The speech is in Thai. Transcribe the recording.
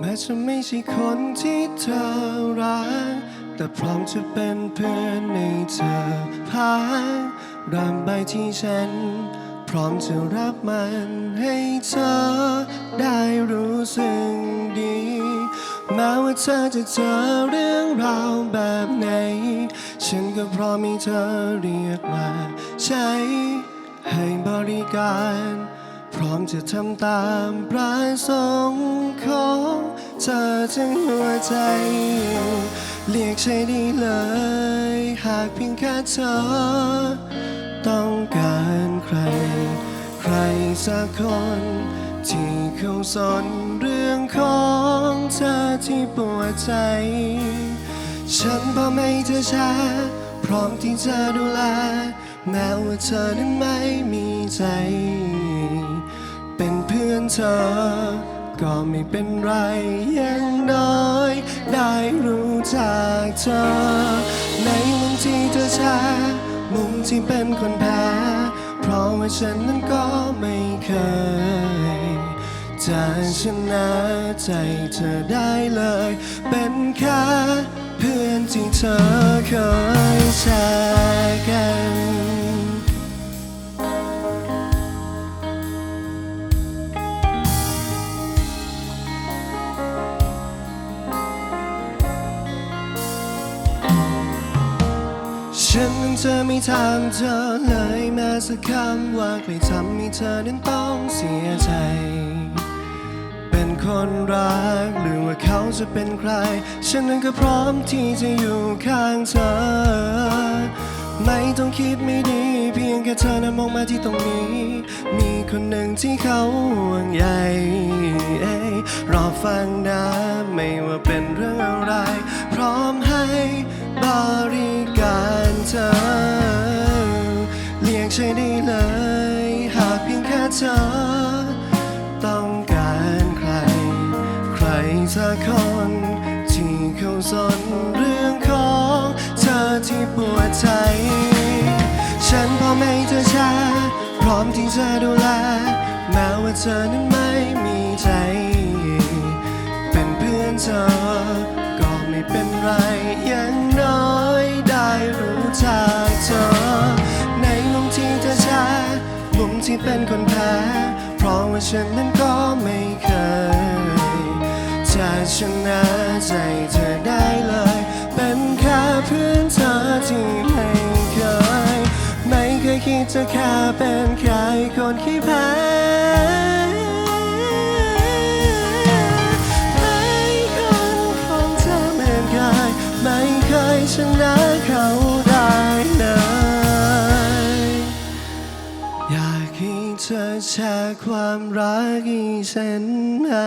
แม้จะไม่ใช่คนที่เธอรัก แต่พร้อมจะเป็นเพื่อนในเธอพักรำไปที่ฉัน พร้อมจะรับมันให้เธอได้รู้สึกดี แม้ว่าเธอจะเจอเรื่องราวแบบไหน ฉันก็พร้อมให้เธอเรียกมา ใช้ให้บริการ พร้อมจะทำตามประสงค์ของเธอทั้งหัวใจ เรียกใช่ได้เลย หากเพียงแค่เธอ ต้องการใคร ใครสักคน ที่เขาสนเรื่องของเธอที่ปวดใจ ฉันพร้อมให้เธอแชร์พร้อมที่จะดูแล แม้ว่าเธอนั้นไม่มีใจ อนเธอ ก็ไม่เป็นไรอย่างน้อย ได้รู้จักเธอ ในมุมที่เธอแชร์มุมที่เป็นคนแพ้ เพราะว่าฉันนั้นก็ไม่เคยจะชนะใจเธอได้เลย เป็นแค่เพื่อนที่เธอเคยแชร์ ฉันนั้นจะไม่ถามเธอเลยแม้สักคำว่าใครทำให้เธอนั้นต้องเสียใจ เป็นคนรักหรือว่าเขาจะเป็นใคร ฉันนั้นก็พร้อมที่จะอยู่ข้างเธอ ไม่ต้องคิดไม่ดีเพียงแค่เธอนั้นมองมาที่ตรงนี้ มีคนหนึ่งที่เขาห่วงใยรอฟังนะไม่ สนเรื่องของเธอที่ปวดใจ ฉันพร้อมให้เธอแชร์พร้อมที่จะดูแล แม้ว่าเธอนั้นไม่มีใจ เป็นเพื่อนเธอ ก็ไม่เป็นไรอย่างน้อยได้รู้จักเธอ ในมุมที่เธอแชร์มุมที่เป็นคนแพ้เพราะว่าฉันนั้นก็ไม่เคยจะชนะใจเธอได้ นขี้แพ้ไม่คนของเธอเหมือนเคยไม่เคยชนะเขาได้เลยอยากให้เธอแชร์ความรักให้ฉันหา